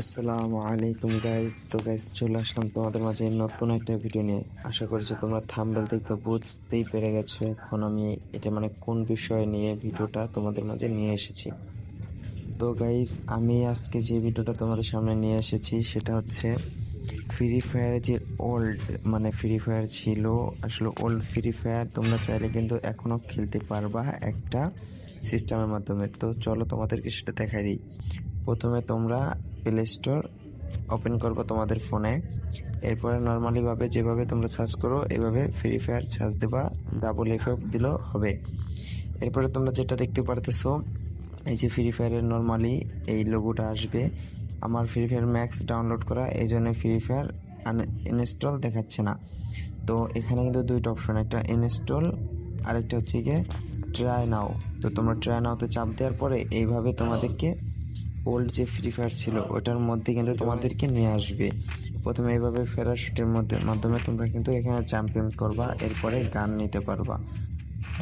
আসসালামু আলাইকুম গাইস তো গাইস চলে আসলাম তোমাদের মাঝে নতুন একটা ভিডিও নিয়ে। আশা করছি তোমরা থাম্বেল থেকে তো বুঝতেই পেরে গেছো। এখন আমি এটা মানে কোন বিষয় নিয়ে ভিডিওটা তোমাদের মাঝে নিয়ে এসেছি। তো গাইস আমি আজকে যে ভিডিওটা তোমাদের সামনে নিয়ে এসেছি, সেটা হচ্ছে ফ্রি ফায়ার যে ওল্ড মানে ফ্রি ফায়ার ছিল, আসলে ওল্ড ফ্রি ফায়ার তোমরা চাইলে কিন্তু এখনও খেলতে পারবা একটা সিস্টেমের মাধ্যমে। তো, চলো তোমাদেরকে সেটা দেখাই দিই। প্রথমে তোমরা প্লে স্টোর ওপেন করব তোমাদের ফোনে এরপরে নর্মালিভাবে যেভাবে তোমরা সার্চ করো, এভাবে ফ্রি ফায়ার সার্চ দেবা ডাবল এফ দিলেও হবে। এরপরে তোমরা যেটা দেখতে পারতেছো, এই যে ফ্রি ফায়ারের নর্মালি এই লোগোটা আসবে। আমার ফ্রি ফায়ার ম্যাক্স ডাউনলোড করা, এই জন্য ফ্রি ফায়ার ইনস্টল দেখাচ্ছে না। তো এখানে কিন্তু দুইটা অপশন একটা ইনস্টল আরেকটা হচ্ছে গিয়ে ট্রাই নাও তো তোমরা ট্রাই নাওতে চাপ দেওয়ার পরে এইভাবে তোমাদেরকে ওল্ড যে ফ্রি ফায়ার ছিল, ওটার মধ্যে কিন্তু তোমাদেরকে নিয়ে আসবে। প্রথমে এইভাবে প্যারাশুটের মধ্যে, মাধ্যমে তোমরা কিন্তু এখানে জাম্পিং করবা, এরপরে গান নিতে পারবা।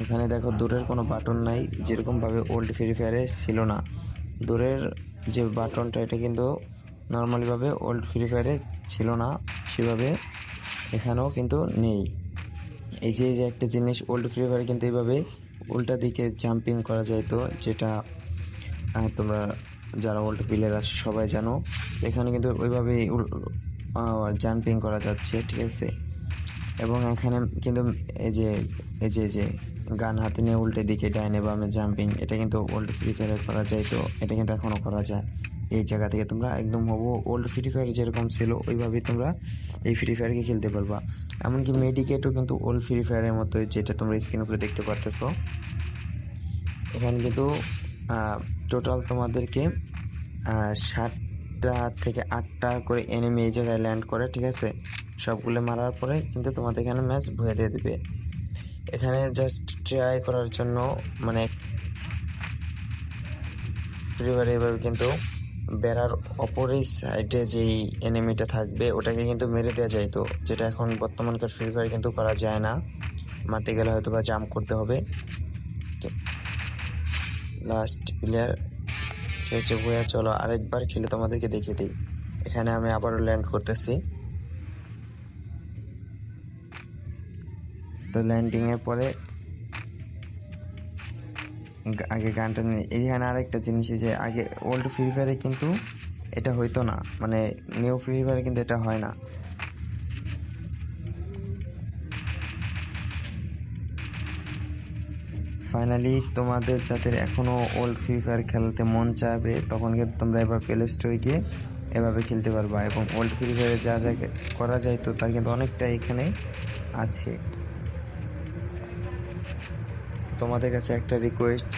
এখানে দেখো দূরের কোনো বাটন নাই, যেরকমভাবে ওল্ড ফ্রি ফায়ারে ছিল না। দূরের যে বাটনটা এটা কিন্তু নর্মালিভাবে ওল্ড ফ্রি ফায়ারে ছিল না, সেভাবে এখানেও কিন্তু নেই। এই যে যে একটা জিনিস ওল্ড ফ্রি ফায়ার কিন্তু এইভাবে উল্টা দিকে জাম্পিং করা যায় তো, যেটা তোমরা যারা ওল্ড প্লেয়ার আছে, সবাই জানো। এখানে কিন্তু ওইভাবেই জাম্পিং করা যাচ্ছে, ঠিক আছে? এবং এখানে কিন্তু এই যে এই যে যে, গান হাতে নিয়ে উল্টে দিকে, ডাইনে বামে জাম্পিং এটা কিন্তু ওল্ড ফ্রি ফায়ারে করা যায়, তো এটা কিন্তু এখনও করা যায়। এই জায়গা থেকে তোমরা একদম হব। ওল্ড ফ্রি ফায়ার যেরকম ছিল, ওইভাবেই তোমরা এই ফ্রি ফায়ারকে খেলতে পারবা। এমনকি মেডিকেটও কিন্তু ওল্ড ফ্রি ফায়ারের মতো যেটা তোমরা স্ক্রিন উপরে দেখতে পারতেছো। এখানে কিন্তু টোটাল তোমাদেরকে সাতটা থেকে আটটা করে এনিমি এই জায়গায় ল্যান্ড করে, ঠিক আছে? সবগুলো মারার পরে কিন্তু তোমাদের এখানে ম্যাচ ভুয়ে দিয়ে দেবে। এখানে জাস্ট ট্রাই করার জন্য মানে এবারে এভাবে কিন্তু বেড়ার অপরই সাইডে যেই এনিমিটা থাকবে, ওটাকে কিন্তু মেরে দেওয়া যায়। তো যেটা এখন বর্তমানকার ফ্রি ফায়ার কিন্তু করা যায় না। মারতে গেলে হয়তো বা জাম্প করতে হবে। লাস্ট প্লেয়ার আছে ভুয়া চলো, আরেকবার খেলে তোমাদেরকে দেখিয়ে দিই। এখানে আমি আবারও ল্যান্ড করতেছি। তো ল্যান্ডিং এর পরে আগে গানটা নিয়ে এইখানে আরেকটা জিনিস যে আগে ওল্ড ফ্রি ফায়ারে কিন্তু এটা হইতো না মানে নিউ ফ্রি ফায়ারে কিন্তু এটা হয় না। ফাইনালি তোমাদের যাদের এখনও ওল্ড ফ্রি ফায়ার খেলতে মন চাবে তখন কিন্তু তোমরা এবার প্লে স্টোরে গিয়ে এভাবে খেলতে পারবা এবং ওল্ড ফ্রি ফায়ারে যা যা করা যায় তো তার কিন্তু অনেকটা এখানে আছে। তোমাদের কাছে একটা রিকোয়েস্ট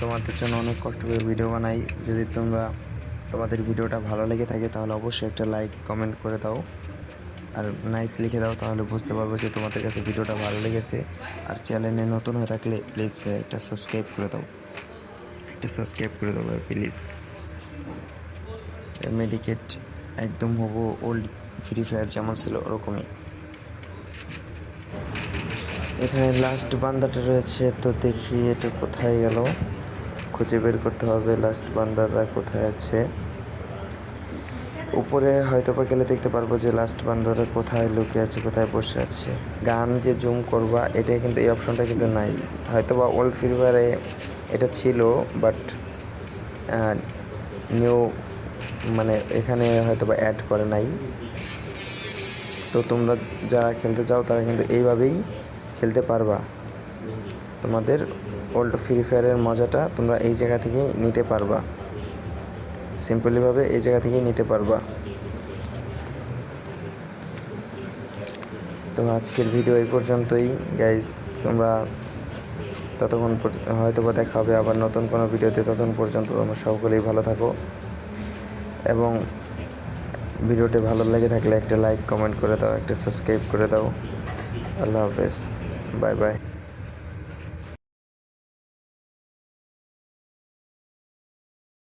তোমাদের জন্য অনেক কষ্ট করে ভিডিও বানাই। যদি তোমরা তোমাদের ভিডিওটা ভালো লেগে থাকে, তাহলে অবশ্যই একটা লাইক কমেন্ট করে দাও। আর নাইস লিখে দাও, তাহলে বুঝতে পারব যে তোমাদের কাছে ভিডিওটা ভালো লেগেছে। আর চ্যানেলে নতুন হয়ে থাকলে প্লিজ একটা সাবস্ক্রাইব করে দাও। একটা সাবস্ক্রাইব করে দাও প্লিজ মেডিকেট একদম হব ওল্ড ফ্রি ফায়ার যেমন ছিল ওরকমই। এখানে লাস্ট বান্দাটা রয়েছে, তো দেখি এটা কোথায় গেল। খুঁজে বের করতে হবে লাস্ট বান্দাটা কোথায় আছে? উপরে হয়তো বা গেলে দেখতে পারব যে লাস্ট বান্দাটা কোথায় লুকিয়ে আছে, কোথায় বসে আছে। গান যে জুম করবা এটা কিন্তু, এই অপশনটা কিন্তু নাই। হয়তো বা ওল্ড ফ্রি ফায়ারে এটা ছিল বাট নিউ মানে এখানে হয়তো বা অ্যাড করে নাই। তো তোমরা যারা খেলতে চাও, তারা কিন্তু এইভাবেই খেলতে পারবা। তোমাদের ওল্ড ফ্রি ফায়ারের মজাটা তোমরা এই জায়গা থেকেই নিতে পারবা। সিম্পলিভাবে এই জায়গা থেকেই নিতে পারবা। তো আজকের ভিডিও এই পর্যন্তই। গাইজ তোমরা ততক্ষণ হয়তো বা দেখা হবে আবার নতুন কোনো ভিডিওতে। ততক্ষণ পর্যন্ত তোমরা সকলেই ভালো থাকো। এবং ভিডিওটি ভালো লেগে থাকলে একটা লাইক কমেন্ট করে দাও, একটা সাবস্ক্রাইব করে দাও। আল্লাহ হাফেজ। Bye bye